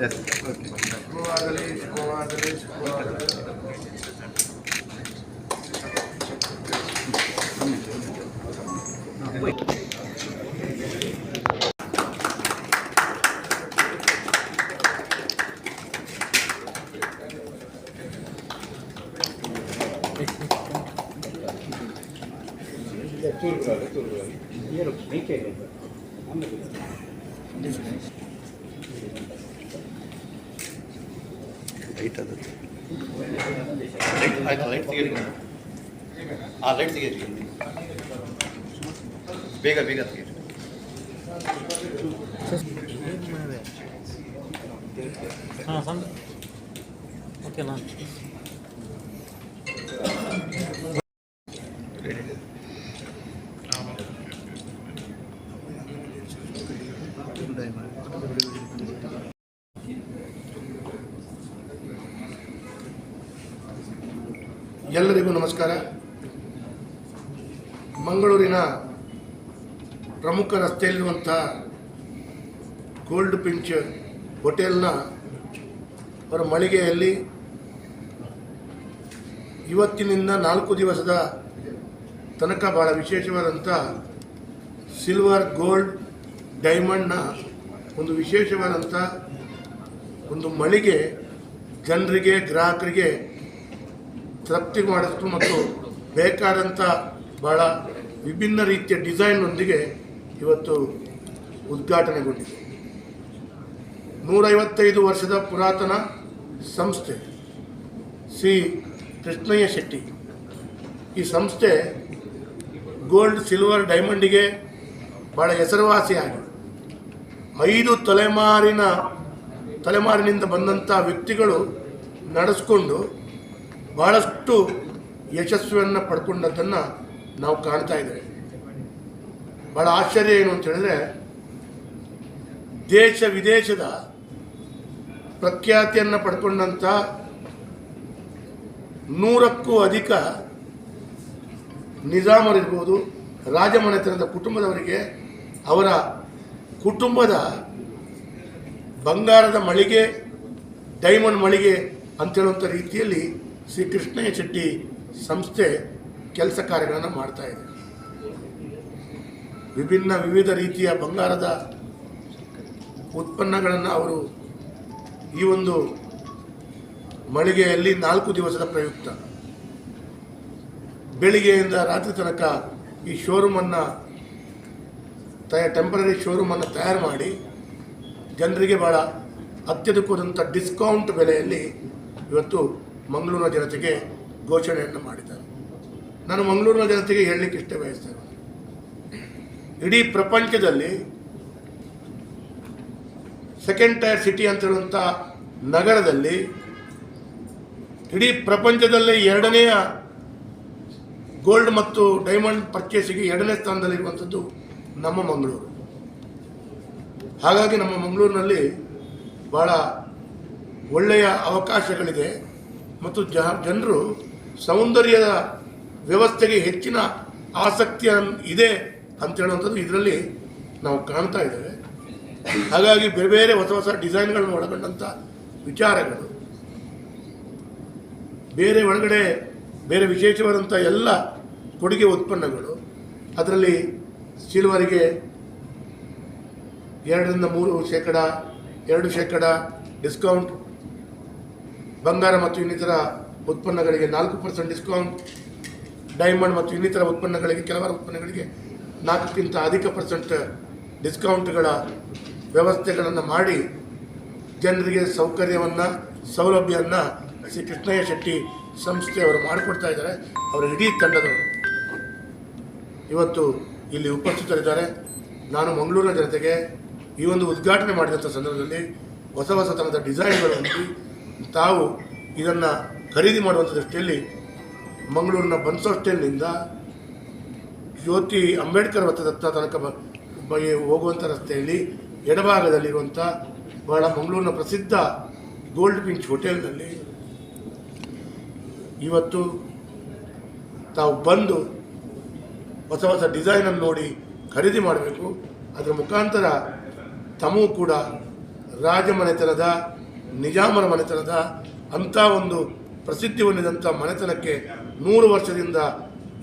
Yes. Okay. Thank you. Light ಅದು light ಆಯ್ತು light ತೆಗೀರಿ ಹಾಂ ಲೈಟ್ ತೆಗೀರಿ ಬೇಗ ಬೇಗ ತೆಗೀರಿ ಹಾಂ ಸಂದ ಓಕೆನಾ ಎಲ್ಲರಿಗೂ ನಮಸ್ಕಾರ. ಮಂಗಳೂರಿನ ಪ್ರಮುಖ ರಸ್ತೆಯಲ್ಲಿರುವಂಥ ಗೋಲ್ಡ್ ಪಿಂಚ್ ಹೋಟೆಲ್ನ ಅವರ ಮಳಿಗೆಯಲ್ಲಿ ಇವತ್ತಿನಿಂದ ನಾಲ್ಕು ದಿವಸದ ತನಕ ಭಾಳ ವಿಶೇಷವಾದಂಥ ಸಿಲ್ವರ್ ಗೋಲ್ಡ್ ಡೈಮಂಡ್ನ ಒಂದು ವಿಶೇಷವಾದಂಥ ಒಂದು ಮಳಿಗೆ ಜನರಿಗೆ, ಗ್ರಾಹಕರಿಗೆ ತೃಪ್ತಿ ಮಾಡಿಸ್ತು ಮತ್ತು ಬೇಕಾದಂಥ ಭಾಳ ವಿಭಿನ್ನ ರೀತಿಯ ಡಿಸೈನ್ನೊಂದಿಗೆ ಇವತ್ತು ಉದ್ಘಾಟನೆಗೊಂಡಿದೆ. ನೂರೈವತ್ತೈದು ವರ್ಷದ ಪುರಾತನ ಸಂಸ್ಥೆ ಸಿ. ಕೃಷ್ಣಯ್ಯ ಶೆಟ್ಟಿ. ಈ ಸಂಸ್ಥೆ ಗೋಲ್ಡ್, ಸಿಲ್ವರ್, ಡೈಮಂಡಿಗೆ ಭಾಳ ಹೆಸರುವಾಸಿಯಾಗಿದೆ. ಐದು ತಲೆಮಾರಿನ, ತಲೆಮಾರಿನಿಂದ ಬಂದಂಥ ವ್ಯಕ್ತಿಗಳು ನಡೆಸ್ಕೊಂಡು ಭಾಳಷ್ಟು ಯಶಸ್ವಿಯನ್ನು ಪಡ್ಕೊಂಡದ್ದನ್ನು ನಾವು ಕಾಣ್ತಾ ಇದ್ದೇವೆ. ಭಾಳ ಆಶ್ಚರ್ಯ ಏನು ಅಂತ ಹೇಳಿದ್ರೆ, ದೇಶ ವಿದೇಶದ ಪ್ರಖ್ಯಾತಿಯನ್ನು ಪಡ್ಕೊಂಡಂಥ ನೂರಕ್ಕೂ ಅಧಿಕ ನಿಜಾಮರಿರ್ಬೋದು ರಾಜಮನೆತನದ ಕುಟುಂಬದವರಿಗೆ ಅವರ ಕುಟುಂಬದ ಬಂಗಾರದ ಮಳಿಗೆ ಡೈಮಂಡ್ ಮಳಿಗೆ ಅಂತ ಹೇಳುವಂಥ ರೀತಿಯಲ್ಲಿ ಶ್ರೀ ಕೃಷ್ಣಯ್ಯ ಶೆಟ್ಟಿ ಸಂಸ್ಥೆ ಕೆಲಸ ಕಾರ್ಯಗಳನ್ನು ಮಾಡ್ತಾ ಇದೆ. ವಿಭಿನ್ನ ವಿವಿಧ ರೀತಿಯ ಬಂಗಾರದ ಉತ್ಪನ್ನಗಳನ್ನು ಅವರು ಈ ಒಂದು ಮಳಿಗೆಯಲ್ಲಿ ನಾಲ್ಕು ದಿವಸದ ಪ್ರಯುಕ್ತ. ಬೆಳಿಗ್ಗೆಯಿಂದ ರಾತ್ರಿ ತನಕ ಈ ಶೋರೂಮನ್ನು ತಯ ಟೆಂಪ್ರರಿ ಶೋರೂಮನ್ನು ತಯಾರು ಮಾಡಿ ಜನರಿಗೆ ಭಾಳ ಅತ್ಯಧಿಕವಾದಂಥ ಡಿಸ್ಕೌಂಟ್ ಬೆಲೆಯಲ್ಲಿ ಇವತ್ತು ಮಂಗಳೂರಿನ ಜನತೆಗೆ ಘೋಷಣೆಯನ್ನು ಮಾಡಿದ್ದಾರೆ. ನಾನು ಮಂಗಳೂರಿನ ಜನತೆಗೆ ಹೇಳಲಿಕ್ಕೆ ಇಷ್ಟ ಬಯಸ್ತೇನೆ ಇಡೀ ಪ್ರಪಂಚದಲ್ಲಿ ಸೆಕೆಂಡ್ ಟೈರ್ ಸಿಟಿ ಅಂತ ಹೇಳುವಂಥ ನಗರದಲ್ಲಿ ಇಡೀ ಪ್ರಪಂಚದಲ್ಲೇ ಎರಡನೆಯ ಗೋಲ್ಡ್ ಮತ್ತು ಡೈಮಂಡ್ ಪರ್ಚೇಸಿಗೆ ಎರಡನೇ ಸ್ಥಾನದಲ್ಲಿರುವಂಥದ್ದು ನಮ್ಮ ಮಂಗಳೂರು. ಹಾಗಾಗಿ ನಮ್ಮ ಮಂಗಳೂರಿನಲ್ಲಿ ಭಾಳ ಒಳ್ಳೆಯ ಅವಕಾಶಗಳಿದೆ. ಮತ್ತು ಜ, ಜನರು ಸೌಂದರ್ಯದ ವ್ಯವಸ್ಥೆಗೆ ಹೆಚ್ಚಿನ ಆಸಕ್ತಿ ಇದೆ ಅಂತ ಹೇಳುವಂಥದ್ದು ಇದರಲ್ಲಿ ನಾವು ಕಾಣ್ತಾ ಇದ್ದೇವೆ. ಹಾಗಾಗಿ ಬೇರೆ ಬೇರೆ ಹೊಸ ಹೊಸ ಡಿಸೈನ್ಗಳನ್ನು ಒಳಗೊಂಡಂಥ ವಿಚಾರಗಳು, ಬೇರೆ ಒಳಗಡೆ ಬೇರೆ ವಿಶೇಷವಾದಂಥ ಎಲ್ಲ ಕೊಡುಗೆ ಉತ್ಪನ್ನಗಳು, ಅದರಲ್ಲಿ ಸಿಲ್ವರಿಗೆ ಎರಡರಿಂದ ಮೂರು ಶೇಕಡ, ಎರಡು ಶೇಕಡ ಡಿಸ್ಕೌಂಟ್ ಬಂಗಾರ ಮತ್ತು ಇನ್ನಿತರ ಉತ್ಪನ್ನಗಳಿಗೆ ನಾಲ್ಕು ಪರ್ಸೆಂಟ್ ಡಿಸ್ಕೌಂಟ್ ಡೈಮಂಡ್ ಮತ್ತು ಇನ್ನಿತರ ಉತ್ಪನ್ನಗಳಿಗೆ ಕೆಲವಾರು ಉತ್ಪನ್ನಗಳಿಗೆ ನಾಲ್ಕಕ್ಕಿಂತ ಅಧಿಕ ಪರ್ಸೆಂಟ್ ಡಿಸ್ಕೌಂಟ್ಗಳ ವ್ಯವಸ್ಥೆಗಳನ್ನು ಮಾಡಿ ಜನರಿಗೆ ಸೌಕರ್ಯವನ್ನು ಸೌಲಭ್ಯವನ್ನು ಶ್ರೀ ಕೃಷ್ಣಯ್ಯ ಶೆಟ್ಟಿ ಸಂಸ್ಥೆಯವರು ಮಾಡಿಕೊಡ್ತಾ ಇದ್ದಾರೆ. ಅವರ ಇಡೀ ತಂಡದವರು. ಇವತ್ತು ಇಲ್ಲಿ ಉಪಸ್ಥಿತರಿದ್ದಾರೆ. ನಾನು ಮಂಗಳೂರಿನ ಜನತೆಗೆ ಈ ಒಂದು ಉದ್ಘಾಟನೆ ಮಾಡಿದಂಥ ಸಂದರ್ಭದಲ್ಲಿ ಹೊಸ ಹೊಸ ಥರದ ಡಿಸೈನ್ಗಳು ತಾವು ಇದನ್ನು ಖರೀದಿ ಮಾಡುವಂಥ ದೃಷ್ಟಿಯಲ್ಲಿ ಮಂಗಳೂರಿನ ಬನ್ಸೋಸ್ಟೇಲ್ನಿಂದ ಜ್ಯೋತಿ ಅಂಬೇಡ್ಕರ್ ವೃತ್ತದತ್ತ ತನಕ ಹೋಗುವಂಥ ರಸ್ತೆಯಲ್ಲಿ ಎಡಭಾಗದಲ್ಲಿರುವಂಥ ಬಹಳ ಮಂಗಳೂರಿನ ಪ್ರಸಿದ್ಧ ಗೋಲ್ಡ್ ಪಿಂಚ್ ಹೋಟೆಲ್ನಲ್ಲಿ ಇವತ್ತು ತಾವು ಬಂದು ಹೊಸ ಹೊಸ ಡಿಸೈನನ್ನು ನೋಡಿ ಖರೀದಿ ಮಾಡಬೇಕು. ಅದರ ಮುಖಾಂತರ ತಮೂ ಕೂಡ ರಾಜಮನೆತನದ ನಿಜಾಮರ ಮನೆತನದ ಅಂಥ ಒಂದು ಪ್ರಸಿದ್ಧಿ ಹೊಂದಿದಂಥ ಮನೆತನಕ್ಕೆ ನೂರು ವರ್ಷದಿಂದ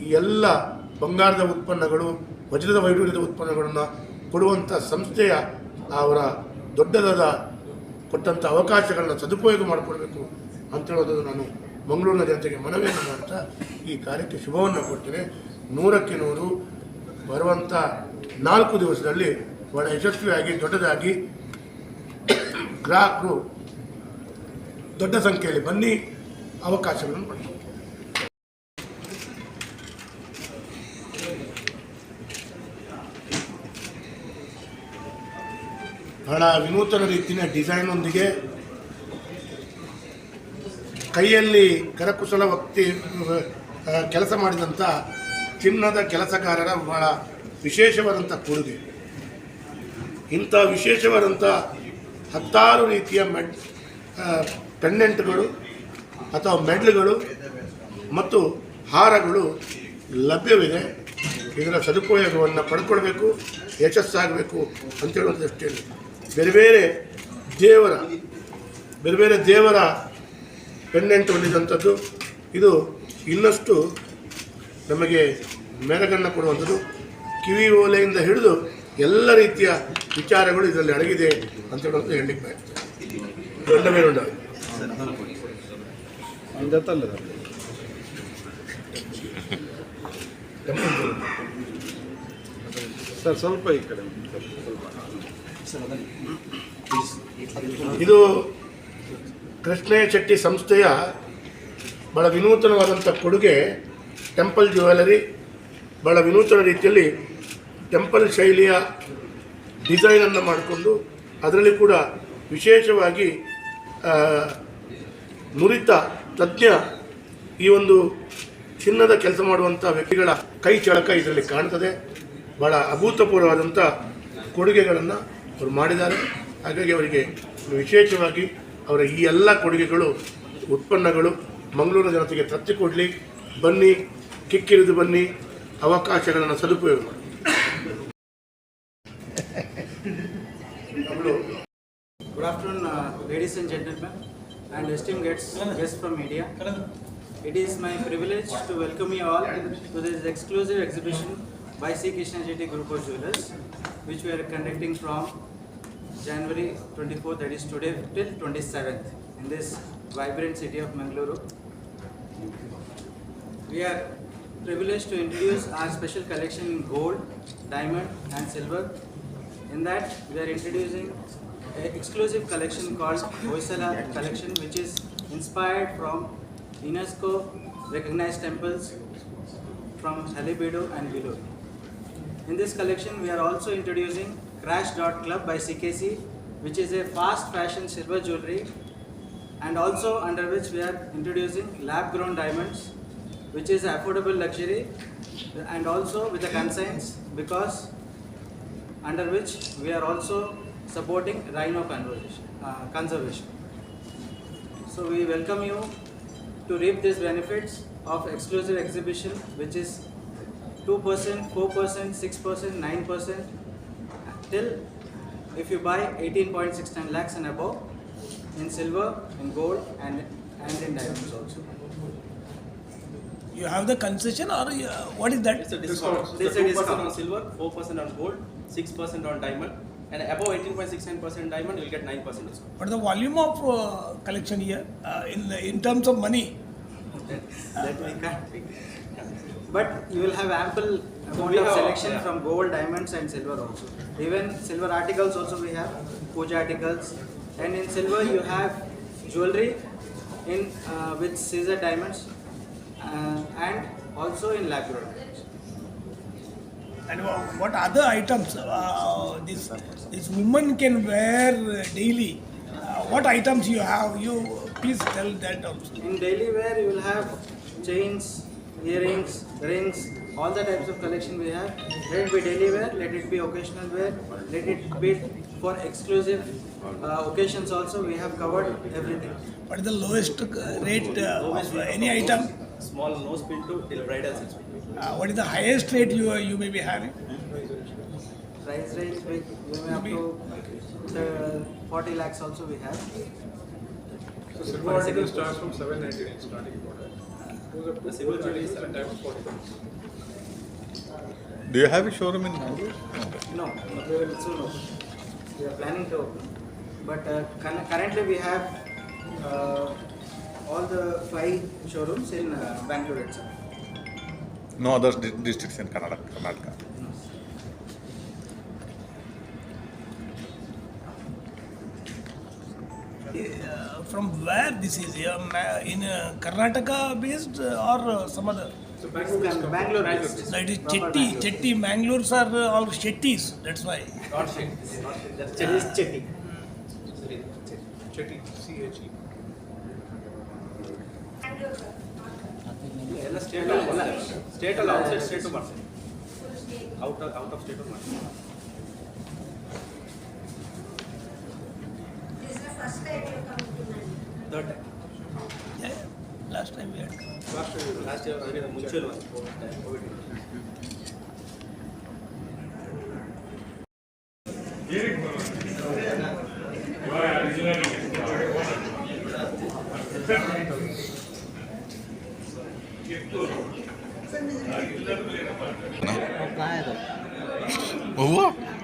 ಈ ಎಲ್ಲ ಬಂಗಾರದ ಉತ್ಪನ್ನಗಳು, ವಜ್ರದ ವೈಡೂರ್ಯದ ಉತ್ಪನ್ನಗಳನ್ನು ಕೊಡುವಂಥ ಸಂಸ್ಥೆಯ ಅವರ ದೊಡ್ಡದಾದ ಕೊಟ್ಟಂಥ ಅವಕಾಶಗಳನ್ನು ಸದುಪಯೋಗ ಮಾಡಿಕೊಳ್ಬೇಕು ಅಂತ ಹೇಳೋದನ್ನು ನಾನು ಮಂಗಳೂರಿನ ಜನತೆಗೆ ಮನವಿಯನ್ನು ಮಾಡ್ತಾ ಈ ಕಾರ್ಯಕ್ಕೆ ಶುಭವನ್ನು ಕೊಡ್ತೇನೆ ನೂರಕ್ಕೆ ನೂರು ಬರುವಂಥ ನಾಲ್ಕು ದಿವಸದಲ್ಲಿ ಬಹಳ ಯಶಸ್ವಿಯಾಗಿ, ದೊಡ್ಡದಾಗಿ ಗ್ರಾಹಕರು ದೊಡ್ಡ ಸಂಖ್ಯೆಯಲ್ಲಿ ಬನ್ನಿ ಅವಕಾಶಗಳನ್ನು ಪಡೆಯುತ್ತೆ ಬಹಳ ವಿನೂತನ ರೀತಿಯ ಡಿಸೈನ್ನೊಂದಿಗೆ ಕೈಯಲ್ಲಿ ಕರಕುಶಲ ವ್ಯಕ್ತಿ ಕೆಲಸ ಮಾಡಿದಂಥ ಚಿನ್ನದ ಕೆಲಸಗಾರರ ಬಹಳ ವಿಶೇಷವಾದಂಥ ಕೊಡುಗೆ. ಇಂಥ ವಿಶೇಷವಾದಂಥ ಹತ್ತಾರು ರೀತಿಯ ಮೆಡ್ ಪೆಂಡೆಂಟ್ಗಳು ಅಥವಾ ಮೆಡ್ಲ್ಗಳು ಮತ್ತು ಹಾರಗಳು ಲಭ್ಯವಿದೆ. ಇದರ ಸದುಪಯೋಗವನ್ನು ಪಡ್ಕೊಳ್ಬೇಕು, ಯಶಸ್ಸಾಗಬೇಕು ಅಂತ ಹೇಳುವ ದೃಷ್ಟಿಯಲ್ಲಿ ಬೇರೆ ಬೇರೆ ದೇವರ, ಬೇರೆ ಬೇರೆ ದೇವರ ಪೆಂಡೆಂಟ್ ಹೊಂದಿದಂಥದ್ದು, ಇದು ಇನ್ನಷ್ಟು ನಮಗೆ ಮೆರಗನ್ನು ಕೊಡುವಂಥದ್ದು. ಕಿವಿ ಓಲೆಯಿಂದ ಹಿಡಿದು ಎಲ್ಲ ರೀತಿಯ ವಿಚಾರಗಳು ಇದರಲ್ಲಿ ಅಡಗಿದೆ ಅಂತ ಹೇಳೋದು ಹೇಳಲಿಕ್ಕೆ ಬಯಸ್ತೇನೆ. ಮೇಲುಂಡ ಸರ್ ಸ್ವಲ್ಪ ಈ ಕಡೆ ಇದು ಕೃಷ್ಣಯ್ಯ ಶೆಟ್ಟಿ ಸಂಸ್ಥೆಯ ಬಹಳ ವಿನೂತನವಾದಂಥ ಕೊಡುಗೆ, ಟೆಂಪಲ್ ಜ್ಯುವೆಲರಿ, ಬಹಳ ವಿನೂತನ ರೀತಿಯಲ್ಲಿ ಟೆಂಪಲ್ ಶೈಲಿಯ ಡಿಸೈನನ್ನು ಮಾಡಿಕೊಂಡು ಅದರಲ್ಲಿ ಕೂಡ ವಿಶೇಷವಾಗಿ ನುರಿತ, ತಜ್ಞ ಈ ಒಂದು ಚಿನ್ನದ ಕೆಲಸ ಮಾಡುವಂಥ ವ್ಯಕ್ತಿಗಳ ಕೈ ಚಳಕ ಇದರಲ್ಲಿ ಕಾಣ್ತದೆ. ಬಹಳ ಅಭೂತಪೂರ್ವವಾದಂಥ ಕೊಡುಗೆಗಳನ್ನು ಅವರು ಮಾಡಿದ್ದಾರೆ. ಹಾಗಾಗಿ ಅವರಿಗೆ ವಿಶೇಷವಾಗಿ ಅವರ ಈ ಎಲ್ಲ ಕೊಡುಗೆಗಳು, ಉತ್ಪನ್ನಗಳು ಮಂಗಳೂರು ಜನತೆಗೆ ತತ್ತಿಕೊಡಲಿ ಬನ್ನಿ, ಕಿಕ್ಕಿರಿದು ಬನ್ನಿ, ಅವಕಾಶಗಳನ್ನು ಸದುಪಯೋಗ ladies and gentlemen, and esteemed guests, guests from media. It is my privilege to welcome you all to this exclusive exhibition by C. Krishna Group of Jewelers, which we are conducting from January 24th, that is today, till 27th, in this vibrant city of Mangaluru. We are privileged to introduce our special collection in gold, diamond, and silver. In that, we are introducing Uh, exclusive collection called Hoysala collection, which is inspired from UNESCO recognized temples from Halebedo and Vilo. In this collection, we are also introducing Crash Dot Club by CKC, which is a fast fashion silver jewelry, and also under which we are introducing lab grown diamonds, which is affordable luxury, and also with the conscience because under which we are also supporting rhino conservation. Uh, conservation. So we welcome you to reap these benefits of exclusive exhibition, which is 2%, 4%, 6%, 9%, till if you buy 18.69 lakhs and above in silver, in gold, and, and in diamonds also. You have the concession or you- what is that? It's a discount. This So is a two percent discount. on silver, four percent on gold, six percent on diamond, and above eighteen point six nine percent diamond, you'll get nine percent discount. But the volume of uh, collection here uh, in in terms of money? that we can't. But you will have ample amount of selection yeah. from gold, diamonds, and silver also. Even silver articles also we have, puja articles, and in silver you have jewelry in uh, with Caesar diamonds, uh, and also in lab grown diamonds. And what other items uh, this this woman can wear daily? Uh, what items you have? You please tell that also. In daily wear, you will have chains, earrings, rings, all the types of collection we have. Let it be daily wear, let it be occasional wear, let it be for exclusive uh, occasions also. We have covered everything. What is the lowest uh, rate uh, of any item? Small nose pin to till bridal six pin. Uh, what is the highest rate you you may be having? Price range we we may up to So 40 lakhs also we have. So silver article starts from seven ninety-nine starting product. Goes up The silver jewelry is seven times forty bucks. Do you have a showroom in Bangalore? No, we will soon open. We are planning to open. But uh, currently we have uh, all the five showrooms in uh, Bangalore itself. No other di- districts in Kannada, Karnataka. Uh, from where this is? Uh, ma- in uh, Karnataka based uh, or uh, some other? So Bangalore Bangalore, Bangalore Bangalore. based. No, it is Proper Chetty. Bangalore. Chetty. Mangalore's are uh, all Shetties. That's why. Not Shetty, that's Chetty. Chetty. State ಅಲ್ಲ state ಅಲ್ಲಿ outside state ಮಾಡ್ತೀನಿ out out of state ಮಾಡ್ತೀನಿ last time last time we last year ಮುಂಚೆ Covid 好可。哦。